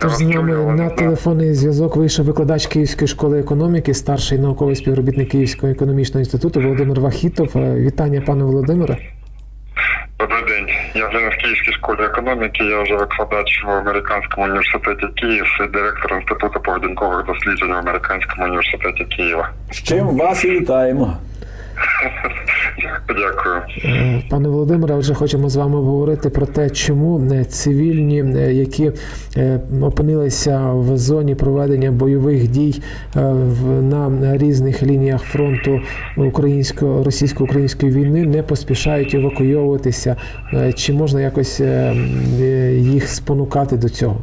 Тож з нами на телефонний зв'язок вийшов викладач Київської школи економіки, старший науковий співробітник Київського економічного інституту Володимир Вахітов. Е, Вітання, пане Володимире. Добрий день. Я вже не в Київській школі економіки, я вже викладач в американському університеті Київ і директор інституту поведінкових досліджень в американському університеті Києва. З чим вас і вітаємо. Дякую. Е, Пане Володимире, отже, хочемо з вами обговорити про те, чому е, цивільні, е, які опинилися в зоні проведення бойових дій на різних лініях фронту українсько російсько-української війни, не поспішають евакуйовуватися. Чи можна якось їх спонукати до цього?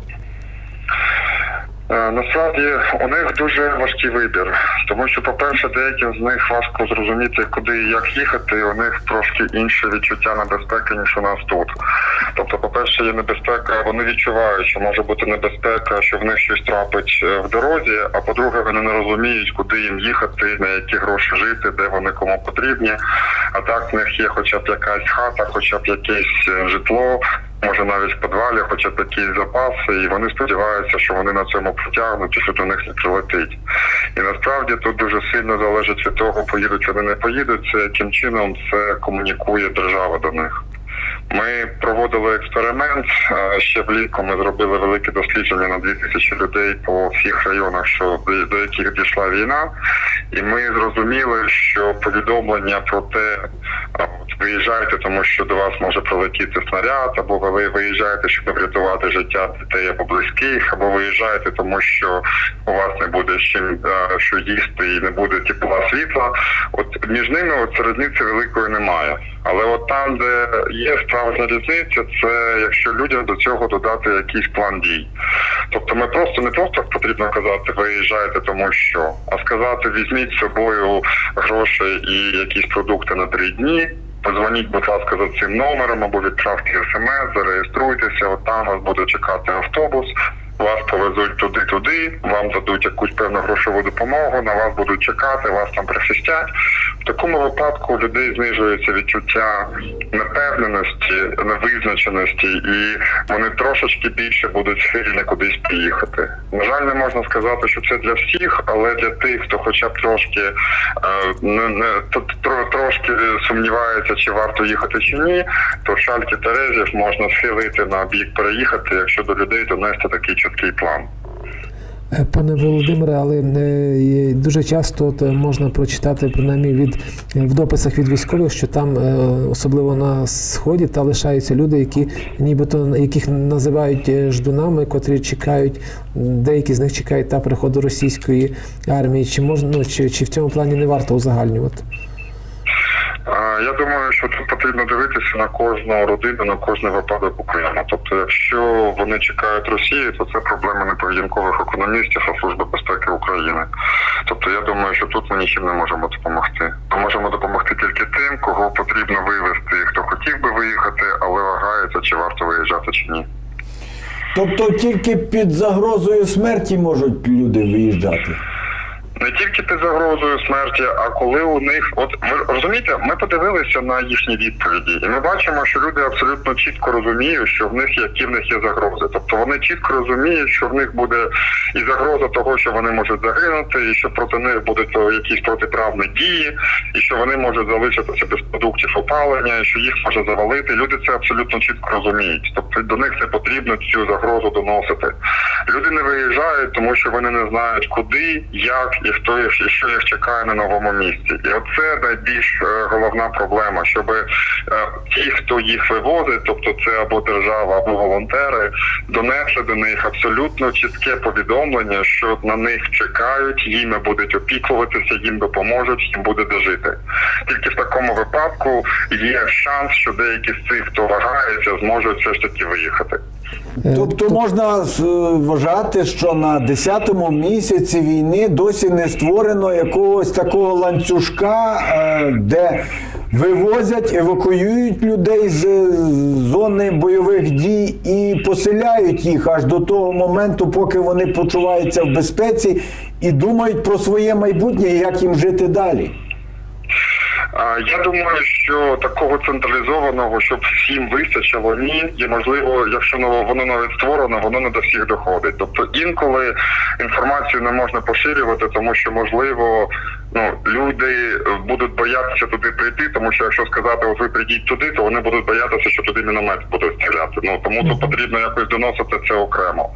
Е, Насправді у них дуже важкий вибір, тому що, по-перше, деяким з них важко зрозуміти, куди і як їхати. і У них трошки інше відчуття небезпеки, ніж у нас тут. Тобто, по-перше, є небезпека, вони відчувають, що може бути небезпека, що в них щось трапить е, в дорозі. А по-друге, вони не розуміють, куди їм їхати, на які гроші жити, де вони кому потрібні. А так в них є хоча б якась хата, хоча б якесь е, житло, може навіть в підвалі, хоча якісь запаси, і вони сподіваються, що вони на цьому протягнуть і що до них не прилетить. І насправді тут дуже сильно залежить від того, поїдуть вони не поїдуть, це яким чином це комунікує держава до них. Ми проводили експеримент ще влітку. Ми зробили велике дослідження на 2000 людей по всіх районах, що до- яких дійшла війна, і ми зрозуміли, що повідомлення про те, виїжджайте, тому що до вас може прилетіти снаряд, або ви виїжджаєте, щоб врятувати життя дітей або близьких, або виїжджаєте, тому що у вас не буде чим е, що їсти і не буде тепла світла. От між ними от різниці великої немає. Але от там, де є справжня різниця, це якщо людям до цього додати якийсь план дій. Тобто ми просто не просто потрібно казати виїжджайте, тому що, а сказати візьміть з собою гроші і якісь продукти на три дні. Позвоніть, будь ласка, за цим номером або відправте смс, зареєструйтеся. От там вас буде чекати автобус. Вас повезуть туди-туди, вам дадуть якусь певну грошову допомогу, на вас будуть чекати, вас там прихистять. В такому випадку у людей знижується відчуття непевненості, невизначеності, і вони трошечки більше будуть схильні кудись поїхати. На жаль, не можна сказати, що це для всіх, але для тих, хто хоча б трошки е, не, не трошки сумнівається, чи варто їхати чи ні, то шальки Терезів можна схилити на бік переїхати, якщо до людей донести такий чіткий план. Е, Пане Володимире, але е, дуже часто можна прочитати принаймні від в дописах від військових, що там, е, особливо на сході, та лишаються люди, які нібито яких називають ждунами, котрі чекають. Деякі з них чекають та приходу російської армії. Чи можна ну чи, чи в цьому плані не варто узагальнювати? Я думаю, що тут потрібно дивитися на кожну родину, на кожний випадок окремо. Тобто, якщо вони чекають Росії, то це проблема не поведінкових економістів, а Служби безпеки України. Тобто, я думаю, що тут ми нічим не можемо допомогти. Ми можемо допомогти тільки тим, кого потрібно вивезти, хто хотів би виїхати, але вагається, чи варто виїжджати чи ні. Тобто тільки під загрозою смерті можуть люди виїжджати. Тільки під загрозою смерті, а коли у них, от ви розумієте, ми подивилися на їхні відповіді, і ми бачимо, що люди абсолютно чітко розуміють, що в них які в них є загрози. Тобто вони чітко розуміють, що в них буде і загроза того, що вони можуть загинути, і що проти них будуть якісь протиправні дії, і що вони можуть залишитися без продуктів опалення, і що їх може завалити. Люди це абсолютно чітко розуміють. Тобто до них це потрібно цю загрозу доносити. Люди не виїжджають, тому що вони не знають, куди, як і хто їх і що їх чекає на новому місці. І оце найбільш е, головна проблема, щоб е, ті, хто їх вивозить, тобто це або держава, або волонтери, донесли до них абсолютно чітке повідомлення, що на них чекають, їми будуть опікуватися, їм допоможуть, їм буде де жити. Тільки в такому випадку є шанс, що деякі з цих, хто вагається, зможуть все ж таки виїхати. Е, Тобто можна е, вважати, що на 10-му місяці війни досі не створено якогось такого ланцюжка, е, де вивозять, евакуюють людей з зони бойових дій і поселяють їх аж до того моменту, поки вони почуваються в безпеці і думають про своє майбутнє і як їм жити далі. Я думаю, що такого централізованого, щоб всім вистачило, ні. І можливо, якщо воно навіть створено, воно не до всіх доходить. Тобто інколи інформацію не можна поширювати, тому що можливо, ну люди будуть боятися туди прийти, тому що якщо сказати, от ви прийдіть туди, то вони будуть боятися, що туди міномет буде стріляти. Ну тому тут потрібно якось доносити це окремо.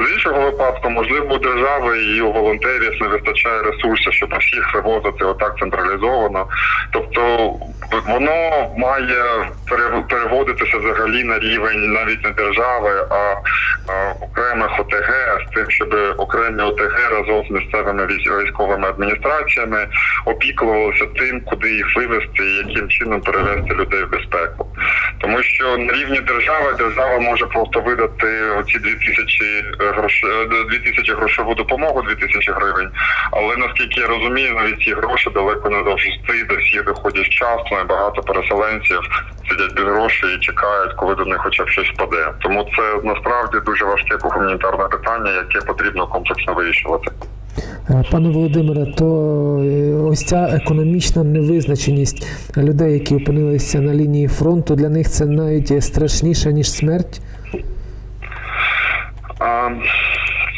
З іншого випадку, можливо, у держави і у волонтерів не вистачає ресурсів, щоб всіх вивозити отак централізовано. Тобто воно має пере- переводитися взагалі на рівень навіть не держави, а, окремих ОТГ з тим, щоб окремі ОТГ разом з місцевими військ- військовими адміністраціями опікувалися тим, куди їх вивезти і яким чином перевести людей в безпеку. Тому що на рівні держави держава може просто видати оці 2000 грош... 2000 грошову допомогу, 2000 гривень. Але наскільки я розумію, навіть ці гроші далеко не довжити, до всіх доходять вчасно, і багато переселенців сидять без грошей і чекають, коли до них хоча б щось впаде. Тому це насправді дуже важке гуманітарне питання, яке потрібно комплексно вирішувати. Е, Пане Володимире, то е, ось ця економічна невизначеність людей, які опинилися на лінії фронту, для них це навіть страшніше, ніж смерть. А,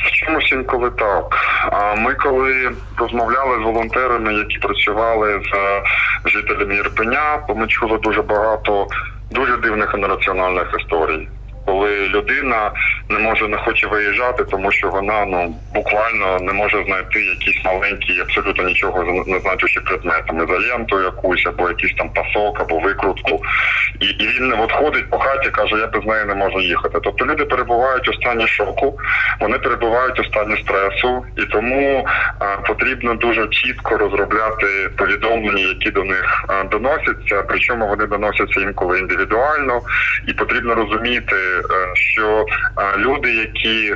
в чомусь інколи так. А ми коли розмовляли з волонтерами, які працювали з е, жителями Ірпеня, то ми чули дуже багато дуже дивних і нераціональних історій. Коли людина не може не хоче виїжджати, тому що вона ну буквально не може знайти якісь маленькі, абсолютно нічого не значущі предмети, ізоленту якусь, або якийсь там пасок, або викрутку. І, і він от ходить по хаті, каже, я без неї не можу їхати. Тобто люди перебувають у стані шоку, вони перебувають у стані стресу, і тому е, потрібно дуже чітко розробляти повідомлення, які до них е, доносяться. Причому вони доносяться інколи індивідуально, і потрібно розуміти, що е, люди, які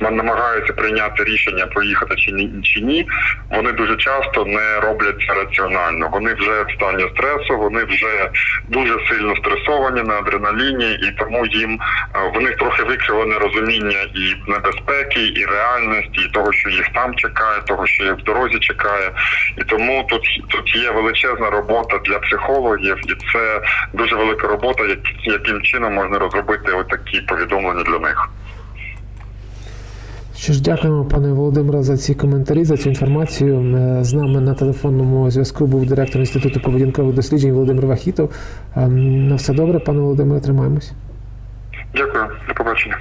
намагаються прийняти рішення поїхати чи ні чи ні, вони дуже часто не роблять це раціонально. Вони вже в стані стресу, вони вже дуже сильно стресовані на адреналіні, і тому їм е, в них трохи викривлене розуміння і небезпеки, і реальності, і того, що їх там чекає, того, що їх в дорозі чекає. І тому тут тут є величезна робота для психологів, і це дуже велика робота, як, яким чином можна розробити отакі повідомлення для них. Що ж, дякуємо, пане Володимире, за ці коментарі, за цю інформацію. Е, З нами на телефонному зв'язку був директор Інституту поведінкових досліджень Володимир Вахітов. Ем, На все добре, пане Володимире, тримаємось. Дякую, до побачення.